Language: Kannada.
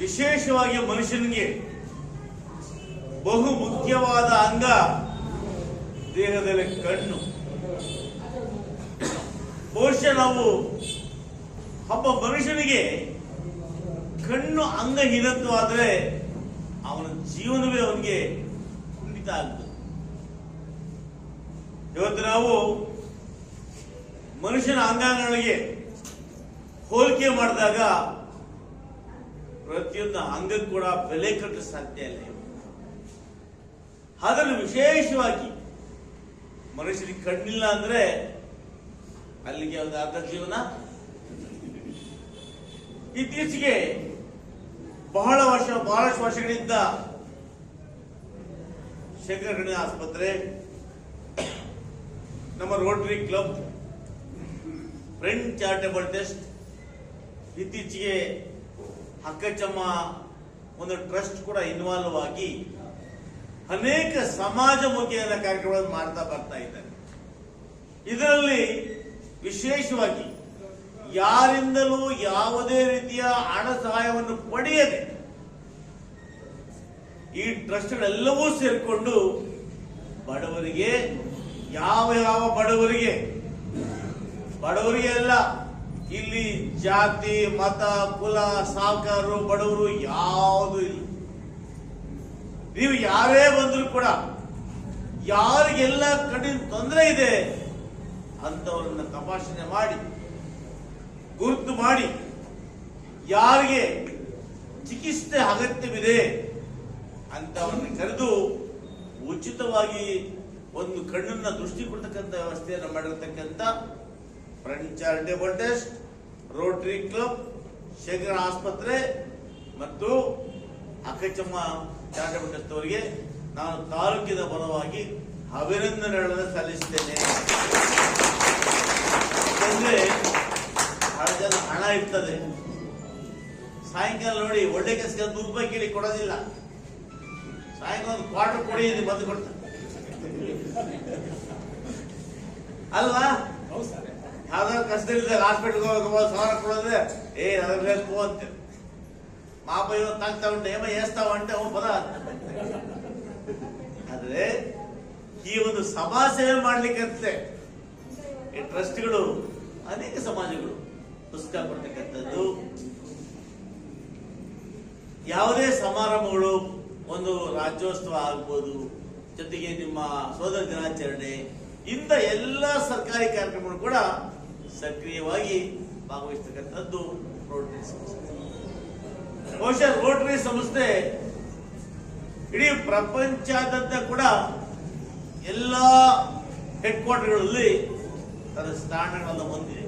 ವಿಶೇಷವಾಗಿ ಮನುಷ್ಯನಿಗೆ ಬಹು ಮುಖ್ಯವಾದ ಅಂಗ ದೇಹದಲ್ಲಿ ಕಣ್ಣು. ಬಹುಶಃ ನಾವು ಒಬ್ಬ ಮನುಷ್ಯನಿಗೆ ಕಣ್ಣು ಅಂಗ ಹೀನತ್ತು ಆದರೆ ಅವನ ಜೀವನವೇ ಅವನಿಗೆ ಕುಂಠಿತ ಆಗ್ತದೆ. ಇವತ್ತು ನಾವು ಮನುಷ್ಯನ ಅಂಗಾಂಗಗಳಿಗೆ ಹೋಲಿಕೆ ಮಾಡಿದಾಗ ಪ್ರತಿಯೊಂದು ಅಂಗಕ್ಕೂ ಕೂಡ ಬೆಲೆ ಕಟ್ಟಲು ಸಾಧ್ಯ ಇಲ್ಲ. ಅದರಲ್ಲಿ ವಿಶೇಷವಾಗಿ ಮನುಷ್ಯನಿಗೆ ಕಣ್ಣಿಲ್ಲ ಅಂದ್ರೆ ಅಲ್ಲಿಗೆ ಒಂದು ಅರ್ಧ ಜೀವನ ಇತ್ತೀಚೆಗೆ ಬಹಳ ವರ್ಷ, ಬಹಳಷ್ಟು ವರ್ಷಗಳಿಂದ ಶೇಖರಣೆ ಆಸ್ಪತ್ರೆ, ನಮ್ಮ rotary club, friend charitable trust, ಇತ್ತೀಚೆಗೆ ಹಕ್ಕಚಮ್ಮ ಒಂದು ಟ್ರಸ್ಟ್ ಕೂಡ ಇನ್ವಾಲ್ವ್ ಆಗಿ ಅನೇಕ ಸಮಾಜಮುಖಿಯಾದ ಕಾರ್ಯಕ್ರಮಗಳನ್ನು ಮಾಡ್ತಾ ಬರ್ತಾ ಇದ್ದಾರೆ. ಇದರಲ್ಲಿ ವಿಶೇಷವಾಗಿ ಯಾರಿಂದಲೂ ಯಾವುದೇ ರೀತಿಯ ಹಣ ಸಹಾಯವನ್ನು ಪಡೆಯದೆ ಈ ಟ್ರಸ್ಟ್ಗಳೆಲ್ಲವೂ ಸೇರಿಕೊಂಡು ಬಡವರಿಗೆ, ಯಾವ ಯಾವ ಬಡವರಿಗೆ ಬಡವರಿಗೆ ಅಲ್ಲ ಇಲ್ಲಿ ಜಾತಿ, ಮತ, ಕುಲ ಸಾಹುಕಾರರು ಬಡವರು ಯಾವುದು ಇಲ್ಲ. ನೀವು ಯಾರೇ ಬಂದರೂ ಕೂಡ ಯಾರಿಗೆಲ್ಲ ಕಠಿಣ ತೊಂದರೆ ಇದೆ ಅಂತವರನ್ನ ತಪಾಸಣೆ ಮಾಡಿ, ಗುರುತು ಮಾಡಿ, ಯಾರಿಗೆ ಚಿಕಿತ್ಸೆ ಅಗತ್ಯವಿದೆ ಅಂತವರನ್ನ ಕರೆದು ಉಚಿತವಾಗಿ ಒಂದು ಕಣ್ಣನ್ನ ದೃಷ್ಟಿ ಕೊಡ್ತಕ್ಕಂಥ ವ್ಯವಸ್ಥೆಯನ್ನು ಮಾಡಿರ್ತಕ್ಕಂಥ friend charitable trust rotary club Shekhara ಆಸ್ಪತ್ರೆ ಮತ್ತು ಅಕ್ಕಚಮ್ಮ ಚಾರಿಟೇಬಲ್ ಟ್ರಸ್ಟ್ ಅವರಿಗೆ ನಾನು ತಾಲೂಕಿನ ಪರವಾಗಿ ಅಭಿನಂದನೆಗಳನ್ನು ಸಲ್ಲಿಸುತ್ತೇನೆ. ಹಣ ಇರ್ತದೆ. ಸಾಯಂಕಾಲ ನೋಡಿ ಒಳ್ಳೆ ಕೆಲಸಕ್ಕೆ ನೂರು ರೂಪಾಯಿ ಕೇಳಿ ಕೊಡೋದಿಲ್ಲ. ಸಾಯಂಕಾಲ ಒಂದು ಕ್ವಾರ್ಟರ್ ಕೊಡಿ ಬಂದು ಕೊಡ್ತಾರೆ. ಅಲ್ವಾ? ಯಾವ್ದಾದ್ರು ಕಷ್ಟ ಹಾಸ್ಪಿಟಲ್ಗೆ ಹೋಗಬಹುದು ಸಾವಿರ ಕೊಡೋದ್ರೆ, ಏ ಅದ್ರ ಬೇಕು ಅಂತ. ಪಾಪ ಇವತ್ತು ಆಗ್ತಾ ಉಂಟು ಏಮ ಏಸ್ತಾವ ಅಂತ ಅವ್ನು ಪದ ಆದ್ರೆ, ಈ ಒಂದು ಸಮಾಜ ಸೇವೆ ಮಾಡ್ಲಿಕ್ಕಂತೆ ಈ ಟ್ರಸ್ಟ್ಗಳು, ಅನೇಕ ಸಮಾಜಗಳು ಪುಸ್ತಕ ಕೊಡ್ತಕ್ಕಂಥದ್ದು ಯಾವುದೇ ಸಮಾರಂಭಗಳು, ಒಂದು ರಾಜ್ಯೋತ್ಸವ ಆಗ್ಬೋದು, ಜೊತೆಗೆ ನಿಮ್ಮ ಸೋದರ ದಿನಾಚರಣೆ, ಇಂಥ ಎಲ್ಲ ಸರ್ಕಾರಿ ಕಾರ್ಯಕ್ರಮಗಳು ಕೂಡ ಸಕ್ರಿಯವಾಗಿ ಭಾಗವಹಿಸ್ತಕ್ಕಂಥದ್ದು ರೋಟರಿ ಸಂಸ್ಥೆ. ಬಹುಶಃ ರೋಟರಿ ಸಂಸ್ಥೆ ಇಡೀ ಪ್ರಪಂಚಾದ್ಯಂತ ಕೂಡ ಎಲ್ಲ ಹೆಡ್ ಕ್ವಾರ್ಟರ್ಗಳಲ್ಲಿ ತನ್ನ ಸ್ಥಾನಗಳನ್ನು ಹೊಂದಿದೆ.